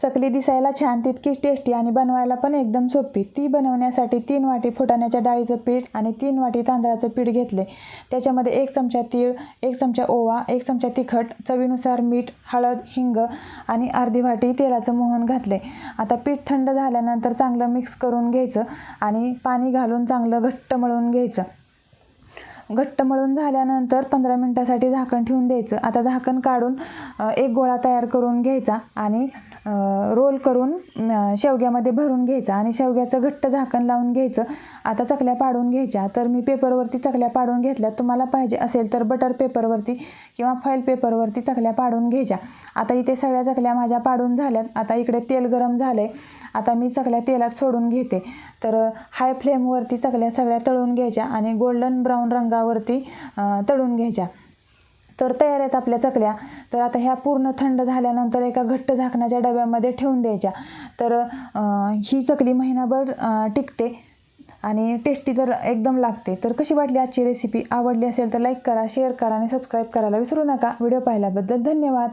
चकली दिसायला छान तितकीच टेस्टी आणि बनवायला पण एकदम सोपी. ती बनवण्यासाठी तीन वाटी फुटाण्याच्या डाळीचं पीठ आणि तीन वाटी तांदळाचं पीठ घेतले. त्याच्यामध्ये एक चमचा तीळ एक चमचा ओवा एक चमचा तिखट चवीनुसार मीठ हळद हिंग आणि अर्धी वाटी तेलाचं मोहन घातले. आता पीठ थंड झाल्यानंतर चांगलं मिक्स करून घ्यायचं आणि पाणी घालून चांगलं घट्ट मळून घ्यायचं. घट्ट मळून झाल्यानंतर पंधरा मिनटासाठी झाकण ठेवून द्यायचं. आता झाकण काढून एक गोळा तयार करून घ्यायचा आणि रोल करून शेवग्यामध्ये भरून घ्यायचा आणि शेवग्याचं घट्ट झाकण लावून घ्यायचं. आता चकल्या पाडून घ्यायच्या. तर मी पेपरवरती चकल्या पाडून घेतल्या. तुम्हाला पाहिजे असेल तर बटर पेपरवरती किंवा फॉईल पेपरवरती चकल्या पाडून घ्यायच्या. आता इथे सगळ्या चकल्या माझ्या पाडून झाल्यात. आता इकडे तेल गरम झालं आहे आता मी चकल्या तेलात सोडून घेते. तर हाय फ्लेमवरती चकल्या सगळ्या तळून घ्यायच्या आणि गोल्डन ब्राऊन रंगावरती तळून घ्यायच्या. तर तयार आहेत आपल्या चकल्या. तर आता ह्या पूर्ण थंड झाल्यानंतर एका घट्ट झाकणाच्या डब्यामध्ये ठेवून द्यायच्या. तर ही चकली महिनाभर टिकते आणि टेस्टी तर एकदम लागते. तर कशी वाटली आजची रेसिपी आवडली असेल तर लाईक करा शेअर करा आणि सबस्क्राईब करायला विसरू नका. व्हिडिओ पाहिल्याबद्दल धन्यवाद.